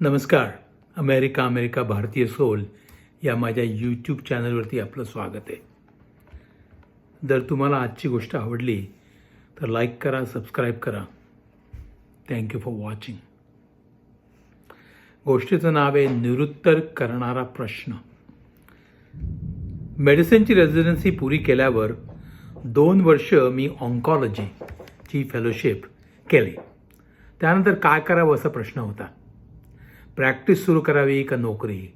नमस्कार. America America भारतीय soul या माझ्या यूट्यूब चॅनलवरती आपलं स्वागत आहे. जर तुम्हाला आजची गोष्ट आवडली तर लाईक करा सबस्क्राईब करा. थँक्यू फॉर वॉचिंग गोष्टीचं नाव आहे निरुत्तर करणारा प्रश्न. मेडिसिनची रेझिडन्सी पुरी केल्यावर दोन वर्ष मी ऑन्कॉलॉजीची फेलोशिप केली. त्यानंतर काय करावं असा प्रश्न होता? प्रॅक्टिस सुरू करावी का नोकरी?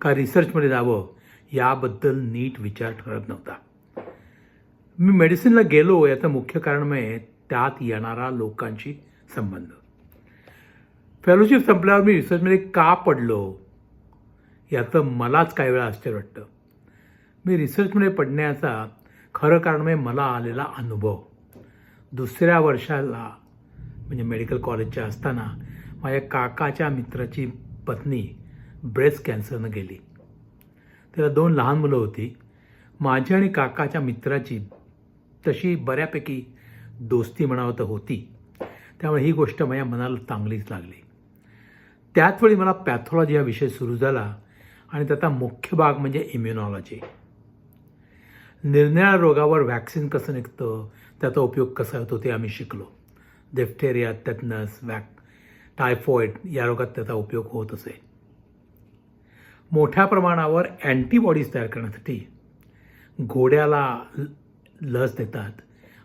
का रिसर्चमध्ये जावं? याबद्दल नीट विचार ठरत नव्हता. मी मेडिसिनला गेलो याचं मुख्य कारण म्हणजे त्यात येणारा लोकांशी संबंध. फेलोशिप संपल्यावर मी रिसर्चमध्ये का पडलो? याचं मलाच काही वेळा आश्चर्य वाटतं. मी रिसर्चमध्ये पडण्याचा खरं कारण म्हणजे मला आलेला अनुभव. दुसऱ्या वर्षाला म्हणजे मेडिकल कॉलेजच्या असताना माझ्या काकाच्या मित्राची पत्नी ब्रेस्ट कॅन्सरनं गेली. त्याला दोन लहान मुलं होती. माझी आणि काकाच्या मित्राची तशी बऱ्यापैकी दोस्ती म्हणावं तर होती. त्यामुळे ही गोष्ट माझ्या मनाला चांगलीच लागली. त्याच वेळी मला पॅथॉलॉजी हा विषय सुरू झाला आणि त्याचा मुख्य भाग म्हणजे इम्युनॉलॉजी निरनिळ्या रोगावर व्हॅक्सिन कसं निघतं त्याचा उपयोग कसा होतो ते आम्ही शिकलो. डेफ्टेरिया टेटनस वॅक टायफॉईड या रोगात त्याचा उपयोग होत असे. मोठ्या प्रमाणावर अँटीबॉडीज तयार करण्यासाठी घोड्याला ल- लस देतात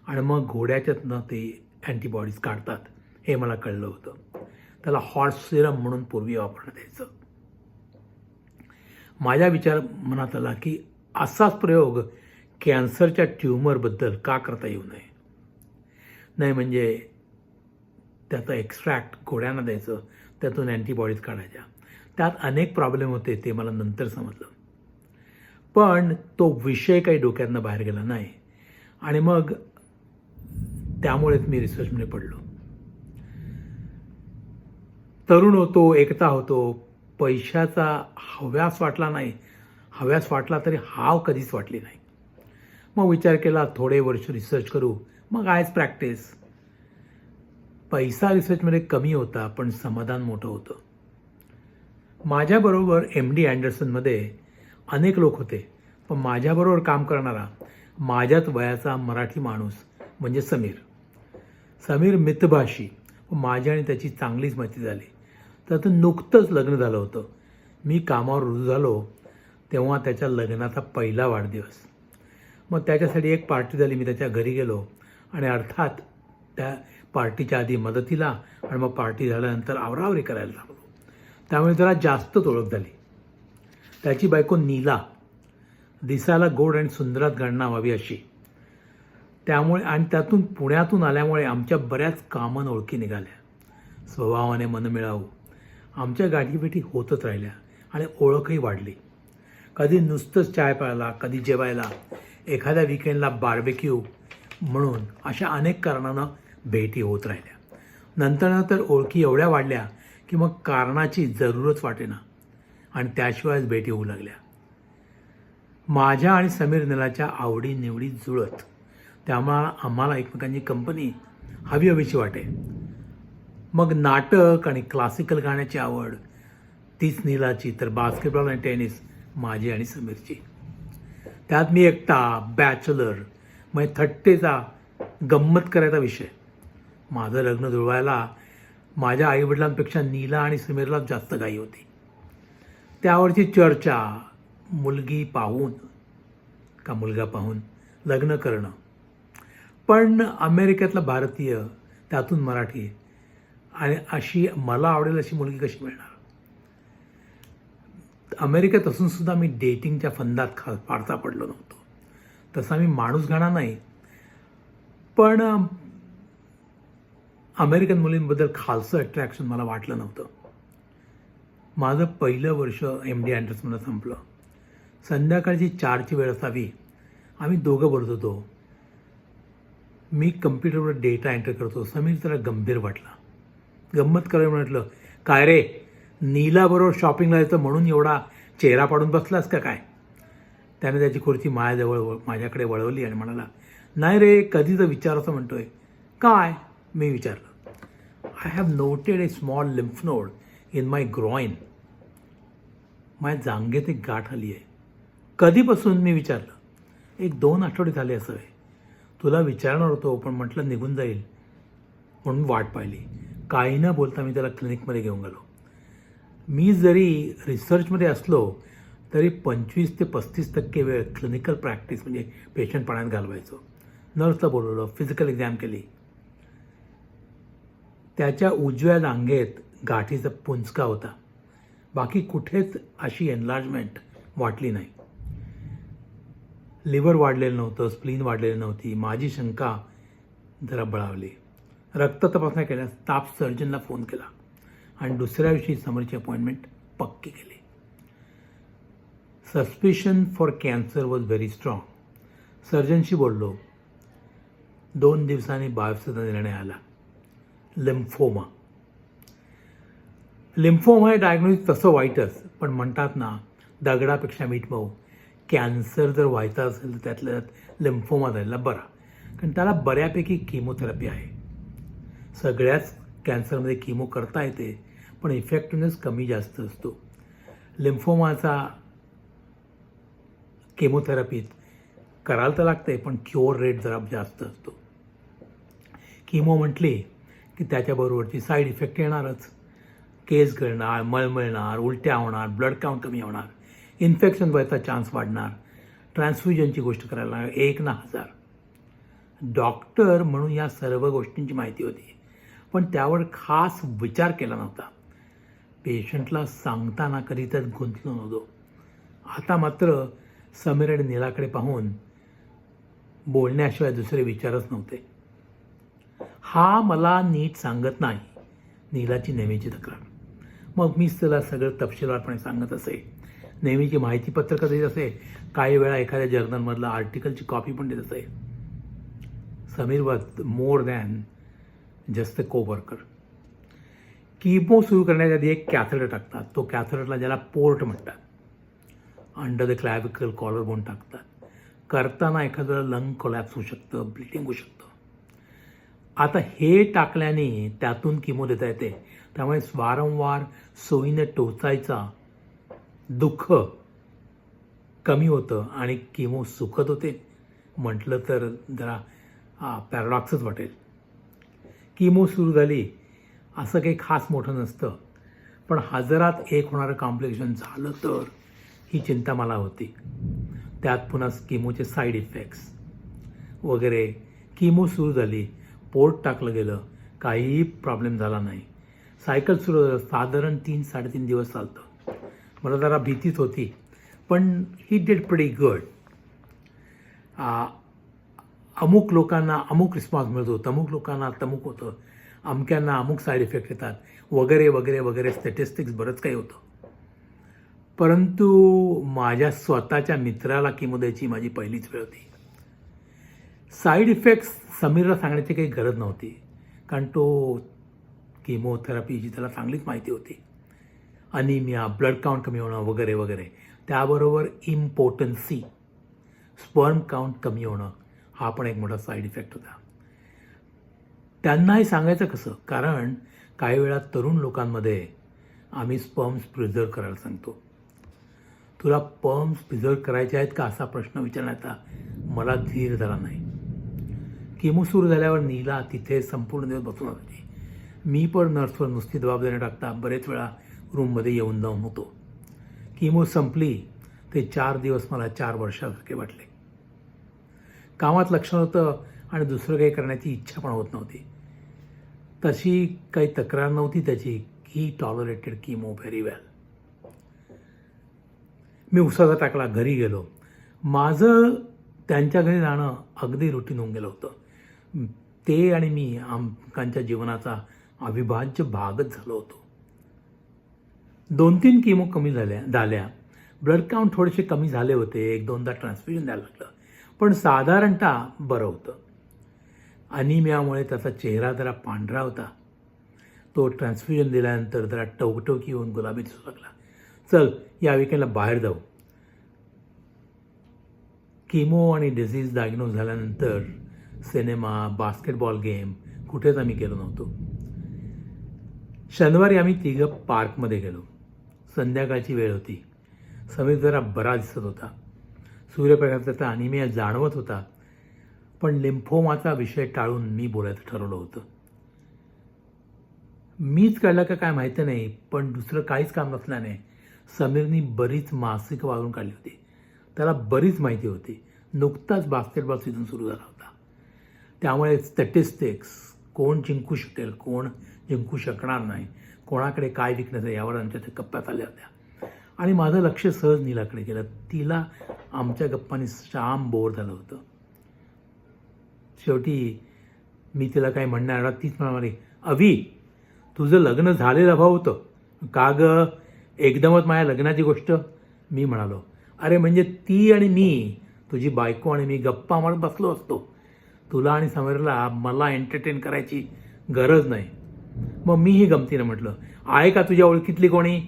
आणि मग घोड्याच्यातनं ते अँटीबॉडीज काढतात. हे मला कळलं होतं. त्याला हॉर्स सिरम म्हणून पूर्वी वापरण्यात यायचं. माझ्या विचार मनात आला की असाच प्रयोग कॅन्सरच्या ट्युमरबद्दल का करता येऊ नये? नाही म्हणजे त्याचं एक्स्ट्रॅक्ट घोड्यांना द्यायचं त्यातून अँटीबॉडीज काढायच्या. त्यात अनेक प्रॉब्लेम होते ते मला नंतर समजलं. पण तो विषय काही डोक्यातनं बाहेर गेला नाही. आणि मग त्यामुळेच मी रिसर्चमध्ये पडलो. तरुण होतो एकता होतो पैशाचा हव्यास वाटला नाही. हव्यास वाटला तरी हाव कधीच वाटली नाही. मग विचार केला थोडे वर्ष रिसर्च करू. मग आयज प्रॅक्टिस पैसा रिसर्चमध्ये कमी होता पण समाधान मोठं होतं. माझ्याबरोबर एम डी अँडरसनमध्ये अनेक लोक होते पण माझ्याबरोबर काम करणारा माझ्याच वयाचा मराठी माणूस म्हणजे समीर. समीर मितभाषी माझी आणि त्याची चांगलीच मैत्री झाली. तर नुकतंच लग्न झालं होतं. मी कामावर रुजू झालो तेव्हा त्याच्या लग्नाचा पहिला वाढदिवस. मग त्याच्यासाठी एक पार्टी झाली मी त्याच्या घरी गेलो आणि अर्थात त्या पार्टीच्या आधी मदतीला आणि मग पार्टी झाल्यानंतर आवरावरी करायला लागलो. त्यामुळे जरा जास्तच ओळख झाली. त्याची बायको नीला. दिसायला गोड आणि सुंदरात गणना व्हावी अशी. त्यामुळे आणि त्यातून पुण्यातून आल्यामुळे आमच्या बऱ्याच कामन ओळखी निघाल्या. स्वभावाने मन मिळावू. आमच्या गाठीभेटी होतच राहिल्या आणि ओळखही वाढली. कधी नुसतंच चाय प्यायला कधी जेवायला एखाद्या विकेंडला बार्बेक्यू म्हणून अशा अनेक कारणानं भेटी होत राहिल्या. नंतर नंतर ओळखी एवढ्या वाढल्या की मग कारणाची जरूरच वाटेना आणि त्याशिवायच भेटी होऊ लागल्या. माझ्या आणि समीर निलाच्या आवडी निवडी जुळत. त्यामुळं आम्हाला एकमेकांची कंपनी हवी हवीशी वाटे. मग नाटक आणि क्लासिकल गाण्याची आवड तीच नीलाची तर बास्केटबॉल आणि टेनिस माझी आणि समीरची. त्यात मी एकटा बॅचलर म्हणजे थट्टेचा गंमत करायचा विषय. माझं लग्न जुळवायला माझ्या आईवडिलांपेक्षा नीला आणि समीरला जास्त गाई होती. त्यावरची चर्चा मुलगी पाहून का मुलगा पाहून लग्न करणं. पण अमेरिकेतला भारतीय त्यातून मराठी आणि अशी मला आवडेल अशी मुलगी कशी मिळणार? अमेरिकेत असून सुद्धा मी डेटिंगच्या फंदात खा फारसा पडलो नव्हतो. तसा मी माणूस घाणा नाही. पण अमेरिकन मुलींबद्दल खालसं अट्रॅक्शन मला वाटलं नव्हतं. माझं पहिलं वर्ष एम डी अँडर्समध्ये संपलं. संध्याकाळची चारची वेळ असावी आम्ही दोघं बोलत होतो. मी कम्प्युटरवर डेटा एंटर करतो समीर जरा गंभीर वाटला. गंमत करायला म्हटलं काय रे नीलाबरोबर शॉपिंगला जायचं म्हणून एवढा चेहरा पाडून बसलास का काय? त्याने त्याची खुर्ची माझ्याजवळ माझ्याकडे वळवली आणि म्हणाला नाही रे कधीचा विचार असं म्हणतोय. काय? मी विचारलं I have noted a small lymph node in my groin माझ्या जांगेत एक गाठ आली आहे. कधीपासून मी विचारलं एक दोन आठवडे झाले असं आहे तुला विचारणार होतो पण म्हटलं निघून जाईल. म्हणून वाट पाहिली. काही न बोलता मी त्याला क्लिनिकमध्ये घेऊन गेलो. मी जरी रिसर्चमध्ये असलो तरी पंचवीस ते पस्तीस टक्के वेळ क्लिनिकल प्रॅक्टिस म्हणजे पेशंट पाण्यात घालवायचो. नर्सला बोलवलं फिजिकल एक्झाम केली. त्याच्या उजव्या रांगेत गाठीचा पुंचका होता. बाकी कुठेच अशी एनलार्जमेंट वाटली नाही. लिव्हर वाढलेलं नव्हतं स्प्लीन वाढलेली नव्हती. माझी शंका जरा बळावली. रक्त तपासण्या केल्यास ताप सर्जनला फोन केला. आणि दुसऱ्या दिवशी समोरची अपॉइंटमेंट पक्की केली. Suspicion for cancer was very strong सर्जनशी बोललो दोन दिवसांनी बायोप्सीचा निर्णय आला. लिम्फोमा लिम्फोमा हे डायग्नोसिस तसं वाईटच पण म्हणतात ना दगडापेक्षा मीठ मऊ. कॅन्सर जर व्हायचा असेल तर त्यातल्या लिम्फोमा झालेला बरा. कारण त्याला बऱ्यापैकी किमोथेरपी आहे. सगळ्याच कॅन्सरमध्ये किमो करता येते पण इफेक्टिव्हनेस कमी जास्त असतो. लिम्फोमाचा केमोथेरपीत करायला तर लागते पण क्युअर रेट जरा जास्त असतो. किमो म्हटली की त्याच्याबरोबरची साईड इफेक्ट येणारच. केस गळणार मळमळणार उलट्या होणार ब्लड काउंट कमी होणार इन्फेक्शन व्हायचा चान्स वाढणार ट्रान्सफ्युजनची गोष्ट करायला लागणार एक ना हजार. डॉक्टर म्हणून या सर्व गोष्टींची माहिती होती पण त्यावर खास विचार केला नव्हता. पेशंटला सांगताना कधी गुंतलो नव्हतो. आता मात्र समीर आणि नीलाकडे पाहून बोलण्याशिवाय दुसरे विचारच नव्हते. हा मला नीट सांगत नाही. नीलाची नेहमीची तक्रार. मग मीच त्याला सगळं तपशीलवारपणे सांगत असे. नेहमीची माहितीपत्रकं देत असे. काही वेळा एखाद्या जर्नलमधला आर्टिकलची कॉपी पण देत असे. Sameer was more than just coworker chemo सुरू करण्याच्या आधी एक कॅथेटर टाकतात. तो कॅथेटरला ज्याला पोर्ट म्हणतात. Under the clavicle collar bone टाकतात. करताना एखादं लंग कोलॅप्स होऊ शकतं ब्लिडिंग होऊ शकतं. आता हे टाकल्याने त्यातून किमो देता येते. त्यामुळे वारंवार सोयीने टोचायचा दुःख कमी होतं आणि किमो सुखत होते. म्हटलं तर जरा पॅराडॉक्सच वाटेल. किमो सुरू झाली असं काही खास मोठं नसतं. पण हजारात एक होणारं कॉम्प्लिकेशन झालं तर ही चिंता मला होती. त्यात पुन्हा किमोचे साईड इफेक्ट्स वगैरे. किमो सुरू झाली. पोर्ट टाकलं गेलं काहीही प्रॉब्लेम झाला नाही. सायकल सुरू झालं साधारण तीन साडेतीन दिवस चालतं. मला जरा भीतीच होती पण ही डिड प्रिटी गड अमुक लोकांना अमुक रिस्पॉन्स मिळतो तमुक लोकांना तमुक होतं अमक्यांना अमुक साईड इफेक्ट येतात वगैरे वगैरे वगैरे स्टॅटिस्टिक्स बरंच काही होतं. परंतु माझ्या स्वतःच्या मित्राला किमोद्याची माझी पहिलीच वेळ होती. साईड इफेक्ट्स समीरला सांगण्याची काही गरज नव्हती. कारण तो किमोथेरपीची त्याला चांगलीच माहिती होती. अनिमिया ब्लड काउंट कमी होणं वगैरे वगैरे. त्याबरोबर इम्पॉर्टन्सी स्पर्म काउंट कमी होणं हा पण एक मोठा साईड इफेक्ट होता. त्यांनाही सांगायचं कसं? कारण काही वेळा तरुण लोकांमध्ये आम्ही स्पर्म्स प्रिझर्व करायला सांगतो. तुला पम्स प्रिझर्व करायचे आहेत का असा प्रश्न विचारण्याचा मला धीर झाला नाही. किमो सुरू झाल्यावर नीला तिथे संपूर्ण दिवस बसून होती मी पण नर्सवर नुसती जबाबदारी टाकता बरेच वेळा रूममध्ये येऊन जाऊन होतो. किमो संपली ते चार दिवस मला चार वर्षासारखे वाटले. कामात लक्ष नव्हतं आणि दुसरं काही करण्याची इच्छा पण होत नव्हती. तशी काही तक्रार नव्हती त्याची ही टॉलरेटेड किमो व्हेरी वेल मी उसाचा टाकला घरी गेलो. माझं त्यांच्या घरी जाणं अगदी रुटीन होऊन गेलं होतं. ते आणि मी आमकांच्या जीवनाचा अविभाज्य भागच झालो होतो. दोन तीन किमो कमी झाल्या झाल्या. ब्लड काउंट थोडेसे कमी झाले होते एक दोनदा ट्रान्सफ्युजन द्यायला लागलं. पण साधारणतः बरं होतं. अनिमियामुळे त्याचा चेहरा जरा पांढरा होता. तो ट्रान्सफ्युजन दिल्यानंतर जरा टवटवकी होऊन गुलाबी दिसू लागला. चल या विकेंडला बाहेर जाऊ. किमो आणि डिझीज डायग्नोज झाल्यानंतर सिनेमा बास्केटबॉल गेम कुठेच आम्ही गेलो नव्हतो. शनिवारी आम्ही तिघं पार्कमध्ये गेलो. संध्याकाळची वेळ होती. समीर जरा बरा दिसत होता. सूर्यप्रकाशाचा अनिमेय जाणवत होता पण लिम्फोमाचा विषय टाळून मी बोलायचं ठरवलं होतं. मीच कळलं का काय माहिती नाही पण दुसरं काहीच काम नसल्याने समीरनी बरीच मासिक वाळून काढली होती. त्याला बरीच माहिती होती. नुकताच बास्केटबॉल सीझन सुरू झाला होता. त्यामुळे स्टॅटिस्टिक्स कोण जिंकू शकेल कोण जिंकू शकणार नाही कोणाकडे काय विकनेस आहे यावर आमच्या त्या गप्पा चालल्या होत्या. आणि माझं लक्ष सहज नीलाकडे गेलं. तिला आमच्या गप्पांनी शाम बोर झालं होतं. शेवटी मी तिला काही म्हणणार नाही, तीच म्हणाली अवी तुझं लग्न झालेलं भाऊ होतं. का ग? एकदमच माझ्या लग्नाची गोष्ट. मी म्हणालो अरे म्हणजे ती आणि मी तुझी बायको आणि मी गप्पा मारत बसलो असतो. तुला आणि समीरला मला एंटरटेन करायची गरज नाही. मग मीही गमतीनं म्हटलं आहे का तुझ्या ओळखीतली कोणी?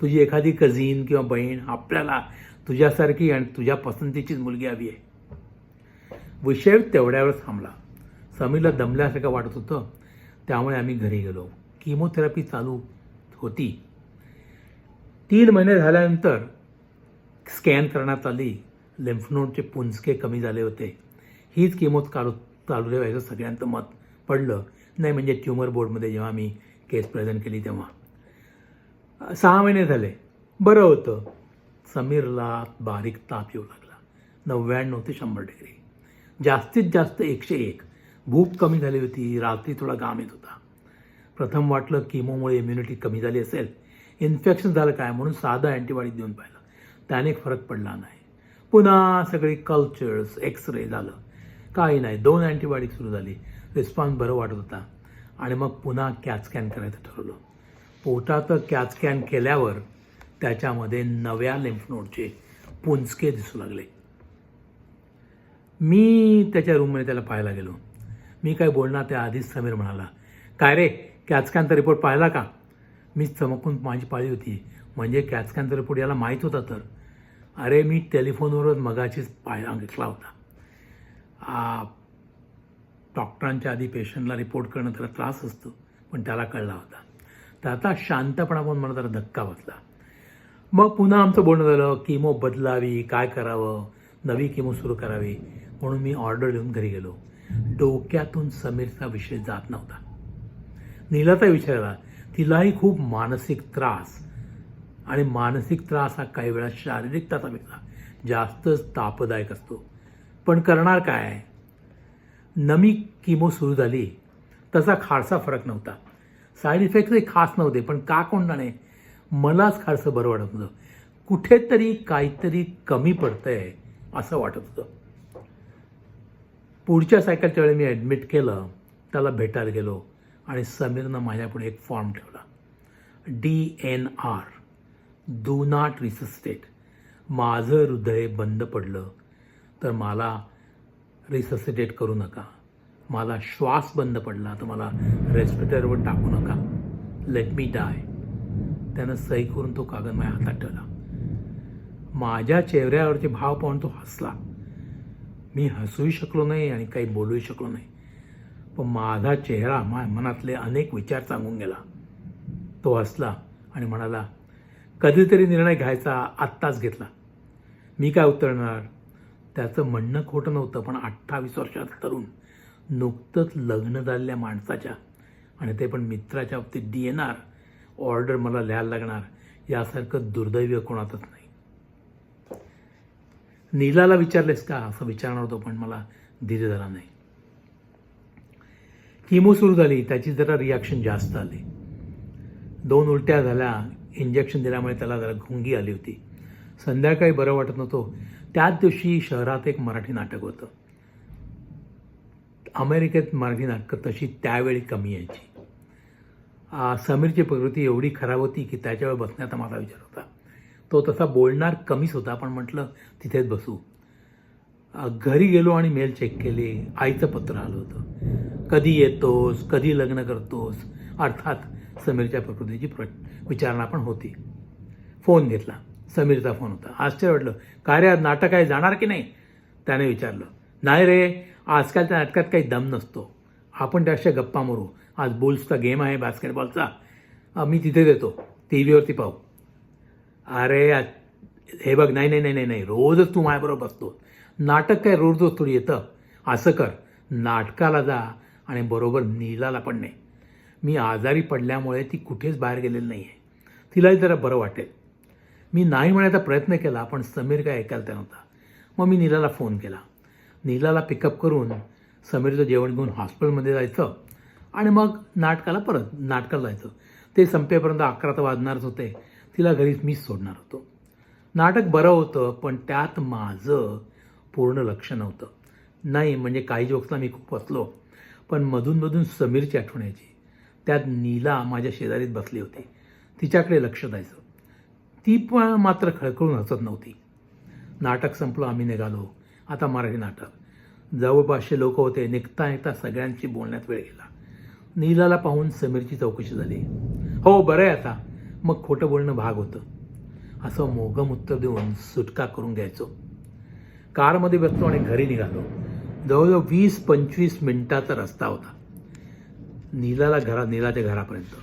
तुझी एखादी कझिन किंवा बहीण आपल्याला तुझ्यासारखी आणि तुझ्या पसंतीचीच मुलगी हवी आहे. विषय तेवढ्यावर थांबला. समीरला दमल्यासारखं वाटत होतं. त्यामुळे आम्ही घरी गेलो. किमोथेरपी चालू होती. तीन महिने झाल्यानंतर स्कॅन करण्यात आली. लिम्फनोडचे पुंजके कमी झाले होते. हीच किमोच काढू चालू ठेवायचं सगळ्यांचं मत पडलं. नाही म्हणजे ट्युमर बोर्डमध्ये जेव्हा मी केस प्रेझेंट केली तेव्हा. सहा महिने झाले. बरं होतं. समीरला बारीक ताप येऊ लागला. नव्याण्णव ते शंभर डिग्री. जास्तीत जास्त एकशे एक. भूक कमी झाली होती. रात्री थोडा घाम येत होता. प्रथम वाटलं किमोमुळे इम्युनिटी कमी झाली असेल. इन्फेक्शन झालं काय म्हणून साधं अँटीबायोटिक देऊन पाहिलं. त्याने फरक पडला नाही. पुन्हा सगळी कल्चर्स एक्सरे झालं. काही नाही. दोन अँटीबायोटिक सुरू झाली. रिस्पॉन्स बरं वाटत होता. आणि मग पुन्हा कॅच करायचं ठरवलं. पोटाचं कॅच केल्यावर त्याच्यामध्ये नव्या लिम्फनोडचे पुंजके दिसू लागले. मी त्याच्या रूममध्ये त्याला पाहायला गेलो. मी काय बोलणार? त्या आधीच समीर म्हणाला काय रे? कॅचकॅनचा रिपोर्ट पाहिला का? मी चमकून माझी पाळी होती. म्हणजे कॅचकॅनचा रिपोर्ट याला माहीत होता तर? अरे मी टेलिफोनवरच मगाचीच पाहिला घेतला होता. डॉक्टरांच्या आधी पेशंटला रिपोर्ट करणं त्याला त्रास असतो पण त्याला कळला होता. तर आता शांतपणा मला जरा धक्का बसला. मग पुन्हा आमचं बोलणं झालं किमो बदलावी काय करावं? नवी किमो सुरू करावी. म्हणून मी ऑर्डर लिहून घरी गेलो. डोक्यातून समीरचा विषय जात नव्हता. नीलाचा विचारला तिलाही खूप मानसिक त्रास. आणि मानसिक त्रास हा काही वेळा शारीरिक त्रासापेक्षा जास्तच तापदायक असतो. पण करणार काय? नमी किमो सुरू झाली. तसा खारसा फरक नव्हता. साईड इफेक्टही खास नव्हते पण का कोण जाणे? मलाच खारसं बरं वाटत होतं. कुठेतरी काहीतरी कमी पडतंय असं वाटत होतं. पुढच्या सायकलच्या वेळी मी ॲडमिट केलं त्याला भेटायला गेलो आणि समीरनं माझ्यापुढे एक फॉर्म ठेवला. D N R do not resuscitate माझं हृदय बंद पडलं. तर मला रिससिटेट करू नका. मला श्वास बंद पडला तर मला रेस्पिरेटरवर टाकू नका. लेट मी डाय त्यानं सही करून तो कागद माझ्या हातात ठेवला. माझ्या चेहऱ्यावरचे भाव पाहून तो हसला. मी हसूही शकलो नाही आणि काही बोलूही शकलो नाही. पण माझा चेहरा मा मनातले अनेक विचार सांगून गेला. तो हसला आणि म्हणाला कधीतरी निर्णय घ्यायचा आत्ताच घेतला. मी काय उतरणार त्याचं म्हणणं खोटं नव्हतं पण अठ्ठावीस वर्षात तरुण नुकतंच लग्न झालेल्या माणसाच्या आणि ते पण मित्राच्या बाबतीत डी एन आर ऑर्डर मला लिहायला लागणार यासारखं दुर्दैवी कोणातच नाही. नीलाला विचारलेस का? असं विचारणार होतो पण मला धीर झाला नाही. किमो सुरू झाली त्याची जरा रिॲक्शन जास्त आली. दोन उलट्या झाल्या इंजेक्शन दिल्यामुळे त्याला जरा घुंगी आली होती. संध्याकाळी बरं वाटत नव्हतं त्याच दिवशी शहरात एक मराठी नाटक होतं. अमेरिकेत मराठी नाटकं तशी त्यावेळी कमी यायची. समीरची प्रकृती एवढी खराब होती की त्याच्यावर बसण्याचा माझा विचार होता. तो तसा बोलणार कमीच होता पण म्हटलं तिथेच बसू. घरी गेलो आणि मेल चेक केले. आईचं पत्र आलं होतं. कधी येतोस? कधी लग्न करतोस? अर्थात समीरच्या प्रकृतीची प्र विचारणा पण होती. फोन घेतला. समीरचा फोन होता. आश्चर्य वाटलं काय रे आज नाटक आहे जाणार की नाही? त्याने विचारलं नाही रे आजकालच्या नाटकात काही दम नसतो. आपण त्याच्या गप्पा मारू. आज बुल्सचा गेम आहे बास्केटबॉलचा मी तिथे देतो. टी व्हीवरती पाहू. अरे हे बघ नाही नाही नाही नाही नाही रोजच तू माझ्याबरोबर बसतो. नाटक काय रोज रोज थोडी येतं. असं कर नाटकाला जा आणि बरोबर नीलाला पण नाही. मी आजारी पडल्यामुळे ती कुठेच बाहेर गेलेली नाही आहे तिलाही जरा बरं वाटेल. मी नाही म्हणायचा प्रयत्न केला पण समीर काय ऐकायला त्या नव्हता. मग मी नीलाला फोन केला. नीलाला पिकअप करून समीरचं जेवण घेऊन हॉस्पिटलमध्ये जायचं आणि मग नाटकाला परत नाटकाला जायचं. ते संपेपर्यंत अकरा तर वाजणारच होते. तिला घरीच मीच सोडणार होतो. नाटक बरं होतं पण त्यात माझं पूर्ण लक्ष नव्हतं. नाही म्हणजे काही जोक्सला मी खूप बसलो पण मधूनमधून समीरची आठवण यायची. त्यात नीला माझ्या शेजारीत बसली होती. तिच्याकडे लक्ष द्यायचं. ती पण मात्र खळखळून हसत नव्हती. नाटक संपलं आम्ही निघालो. आता मराठी नाटक. जवळपासचे लोक होते निघता निघता सगळ्यांशी बोलण्यात वेळ गेला. नीलाला पाहून समीरची चौकशी झाली. हो बरं आहे आता. मग खोटं बोलणं भाग होतं. असं मोगम उत्तर देऊन सुटका करून घ्यायचो. कारमध्ये बसलो आणि घरी निघालो. जवळजवळ वीस पंचवीस मिनिटाचा रस्ता होता. नीलाला घरा नीलाच्या घरापर्यंत.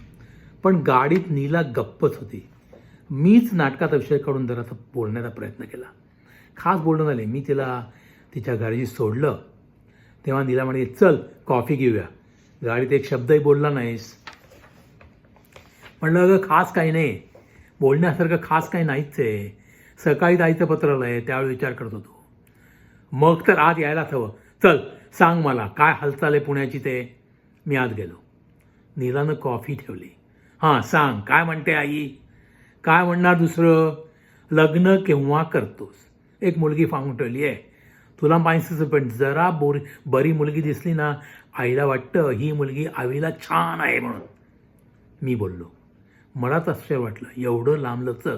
पण गाडीत नीला गप्पच होती. मीच नाटकाचा विषय काढून जरासा बोलण्याचा प्रयत्न केला. खास बोलणं झाले. मी तिला तिच्या गाडीशी सोडलं. तेव्हा नीला म्हणे चल कॉफी घेऊया. गाडीत एक शब्दही बोलला नाहीस. म्हणलं अगं खास काही नाही. बोलण्यासारखं खास काही नाहीच आहे. सकाळी जायचं पत्र आहे त्यावेळी विचार करत होतो. मग तर आज यायलाच हवं. चल सांग मला काय हालचाल आहे पुण्याची ते? मी आज गेलो. नीलानं कॉफी ठेवली. हां सांग. काय म्हणते आई? काय म्हणणार दुसरं? लग्न केव्हा करतोस? एक मुलगी पाहून ठेवली आहे. तुला माहितीच पण जरा बोरी बरी मुलगी दिसली ना आईला वाटतं ही मुलगी आईला छान आहे म्हणून. मी बोललो मलाच आश्चर्य वाटलं. एवढं लांबलचक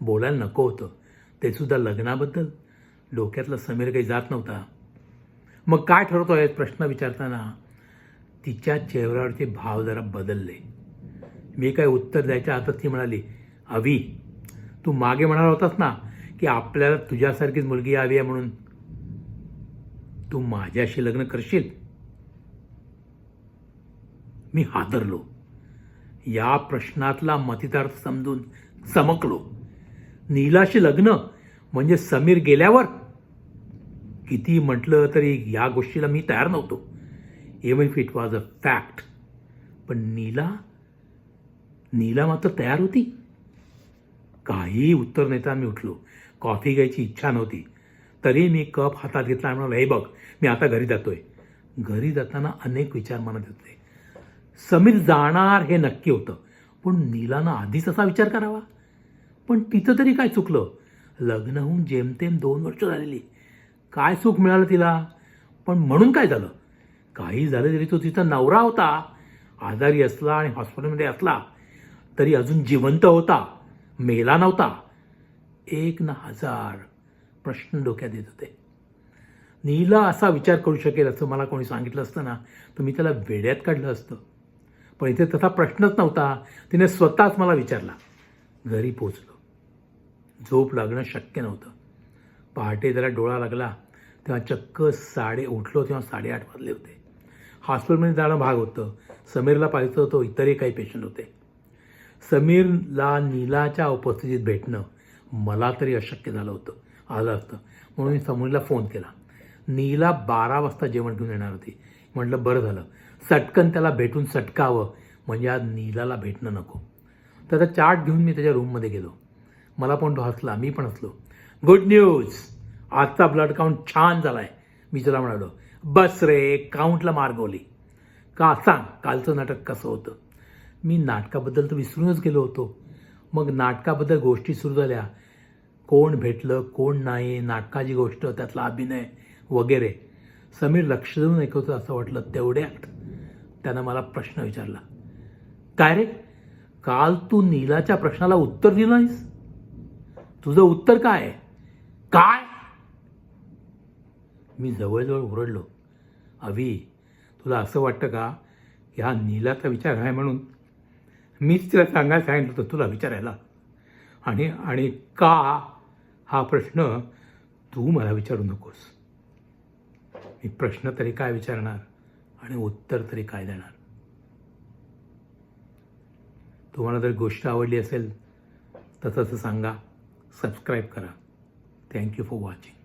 बोलायला नको होतं. ते सुद्धा लग्नाबद्दल. डोक्यातला समीर काही जात नव्हता. मग काय ठरवतो आहे प्रश्न विचारताना तिच्या चेहऱ्यावरचे भाव जरा बदलले. मी काय उत्तर द्यायच्या आतच ती म्हणाली अवी तू मागे म्हणाला होतास ना की आपल्याला तुझ्यासारखीच मुलगी हवी आहे म्हणून. तू माझ्याशी लग्न करशील? मी हादरलो. या प्रश्नातला मतितार्थ समजून चमकलो. नीलाशी लग्न म्हणजे समीर गेल्यावर? किती म्हटलं तरी या गोष्टीला मी तयार नव्हतो. Even if it was a fact पण नीला नीला मात्र तयार होती. काही उत्तर नेता मी उठलो. कॉफी घ्यायची इच्छा नव्हती. तरी मी कप हातात घेतला आणि हे बघ मी आता घरी जातोय. घरी जाताना अनेक विचार मनात होते समीर जाणार हे नक्की होतं. पण नीलानं आधीच असा विचार करावा. पण तिचं तरी काय चुकलं? लग्न होऊन जेमतेम दोन वर्ष झालेली. काय सुख मिळालं तिला? पण म्हणून काय झालं? काही झालं तरी तो तिचा नवरा होता. आजारी असला आणि हॉस्पिटलमध्ये असला तरी अजून जिवंत होता. मेला नव्हता. एक ना हजार प्रश्न डोक्यात येत होते. नीला असा विचार करू शकेल असं मला कोणी सांगितलं असतं ना तर मी त्याला वेड्यात काढलं असतं. पण इथे तसा प्रश्नच नव्हता. तिने स्वतःच मला विचारला. घरी पोचलो. झोप लागणं शक्य नव्हतं. पहाटे जरा डोळा लागला तेव्हा चक्क साडे उठलो तेव्हा साडेआठ वाजले होते. हॉस्पिटलमध्ये जाणं भाग होतं. समीरला पाहायचं होतं इतरही काही पेशंट होते. समीरला नीलाच्या उपस्थितीत भेटणं मला तरी अशक्य झालं होतं. आलं असतं. म्हणून मी समीरला फोन केला. नीला बारा वाजता जेवण घेऊन येणार होती. म्हटलं बरं झालं. सटकन त्याला भेटून सटकावं. म्हणजे आज नीलाला भेटणं नको. त्याचा चार्ट घेऊन मी त्याच्या रूममध्ये गेलो. मला पण तो हसला. मी पण हसलो. गुड न्यूज आजचा ब्लड काउंट छान झाला आहे मी त्याला म्हणालो. बस रे काउंटला मार्गवली. का? सांग. कालचं नाटक कसं होतं? मी नाटकाबद्दल तर विसरूनच गेलो होतो. मग नाटकाबद्दल गोष्टी सुरू झाल्या. कोण भेटलं कोण नाही नाटकाची गोष्ट त्यातला अभिनय वगैरे. समीर लक्ष देऊन ऐकवतो असं वाटलं तेवढ्यात त्यानं मला प्रश्न विचारला. काय रे? काल तू नीलाच्या प्रश्नाला उत्तर दिलं नाहीस? तुझं उत्तर काय आहे? काय? मी जवळजवळ ओरडलो. अवी तुला असं वाटतं का? की हा नीलाचा विचार आहे म्हणून मीच तिला सांगायला सांगितलं होतं तुला विचारायला. आणि आणि का हा प्रश्न तू मला विचारू नकोस? मी प्रश्न तरी काय विचारणार आणि उत्तर तरी काय देणार? तुम्हाला जर गोष्ट आवडली असेल तर तसं सांगा सबस्क्राईब करा. Thank you for watching